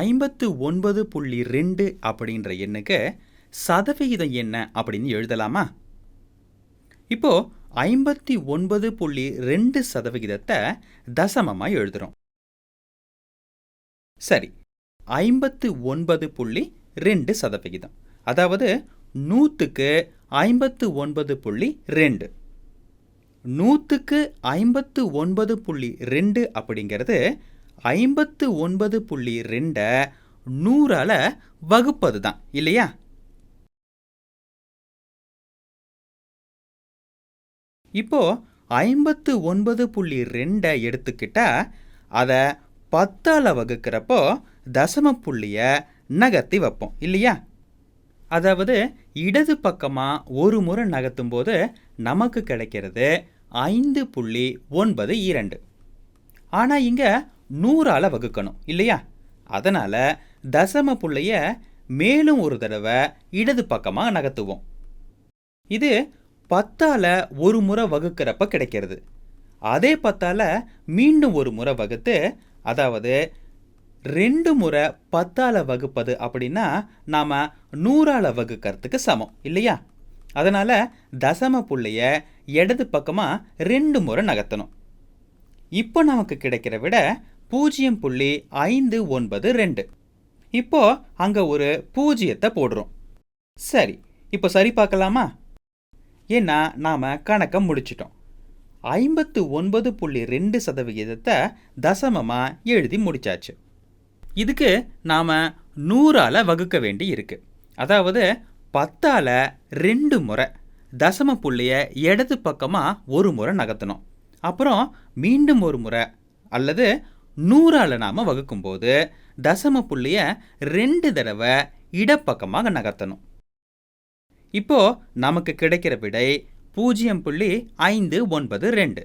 ஐம்பத்து ஒன்பது புள்ளி ரெண்டு அப்படின்ற எண்ணுக்கு சதவிகிதம் என்ன அப்படின்னு எழுதலாமா? இப்போ ஐம்பத்தி ஒன்பது புள்ளி ரெண்டு சதவிகிதத்தை தசமமாக எழுதுறோம். சரி ஐம்பத்து ஒன்பது புள்ளி ரெண்டு சதவிகிதம். அதாவது நூற்றுக்கு ஐம்பத்து ஒன்பது புள்ளி ரெண்டு. நூற்றுக்கு ஐம்பத்து ஒன்பது புள்ளி ரெண்டு அப்படிங்கிறது ஐம்பத்து ஒன்பது புள்ளி ரெண்டை நூறால் வகுப்பது தான் இல்லையா? இப்போ ஐம்பத்து ஒன்பது புள்ளி ரெண்டை எடுத்துக்கிட்டா அதை பத்தால் வகுக்கிறப்போ தசம புள்ளியை நகர்த்தி வைப்போம் இல்லையா? அதாவது இடது பக்கமாக ஒரு முறை நகர்த்தும் போது நமக்கு கிடைக்கிறது ஐந்து புள்ளி ஒன்பது இரண்டு. ஆனால் இங்கே நூறால் வகுக்கணும் இல்லையா? அதனால் தசம புள்ளைய மேலும் ஒரு தடவை இடது பக்கமாக நகர்த்துவோம். இது பத்தால் ஒரு முறை வகுக்கிறப்ப கிடைக்கிறது. அதே பத்தால் மீண்டும் ஒரு முறை வகுத்து அதாவது ரெண்டு முறை பத்தால் வகுப்பது அப்படின்னா நாம் நூறால் வகுக்கிறதுக்கு சமம் இல்லையா? அதனால் தசம புள்ளைய இடது பக்கமாக ரெண்டு முறை நகர்த்தணும். இப்போ நமக்கு கிடைக்கிற விட பூஜ்ஜியம் புள்ளி ஐந்து ஒன்பது ரெண்டு. இப்போ அங்கே ஒரு பூஜ்ஜியத்தை போடுறோம். சரி இப்போ சரி பார்க்கலாமா? ஏன்னா நாம் கணக்கை முடிச்சிட்டோம். ஐம்பத்து ஒன்பது புள்ளி ரெண்டு சதவிகிதத்தை தசமமாக எழுதி முடிச்சாச்சு. இதுக்கு நாம் நூறால் வகுக்க வேண்டி இருக்கு. அதாவது பத்தால் ரெண்டு முறை தசம புள்ளியை இடது பக்கமாக ஒரு முறை நகர்த்தணும். அப்புறம் மீண்டும் ஒரு முறை அல்லது நூறால் நாம் வகுக்கும்போது தசம புள்ளியை ரெண்டு தடவை இடப்பக்கமாக நகர்த்தணும். இப்போ நமக்கு கிடைக்கிற விடை பூஜ்ஜியம் புள்ளி ஐந்து ஒன்பது ரெண்டு.